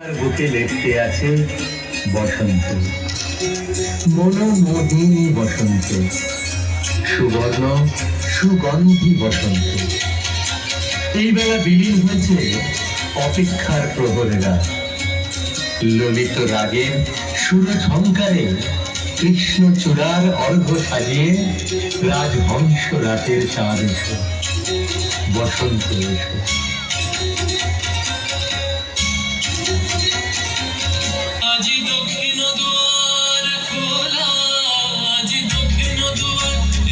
বুকে লেপটে আছে অপেক্ষার প্রহরেরা ললিত রাগের সুরঝঙ্কারে কৃষ্ণ চূড়ার অর্ঘ সাজিয়ে রাজহংস রাতের চাঁদ বসন্ত এসো।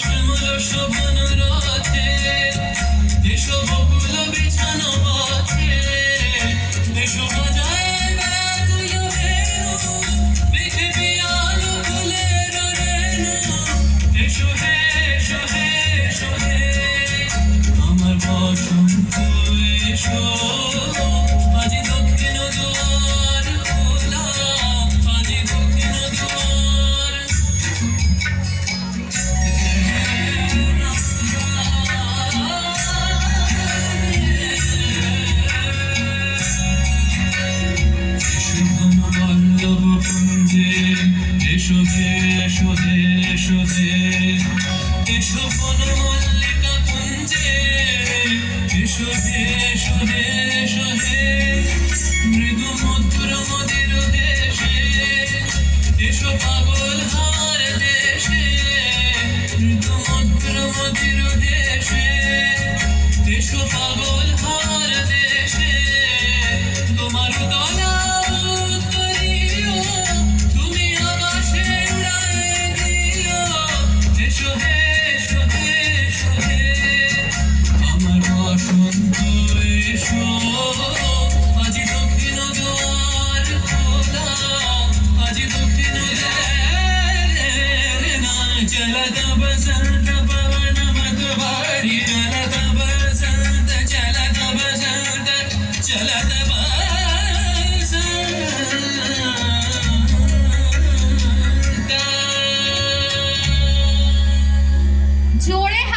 শ্যামল শোভন রাতে এসব বিছানো এসো হে এসো বন মল্লিকা পুঞ্জে এসো হে এসো হে মৃদু মধুর মদির জোরে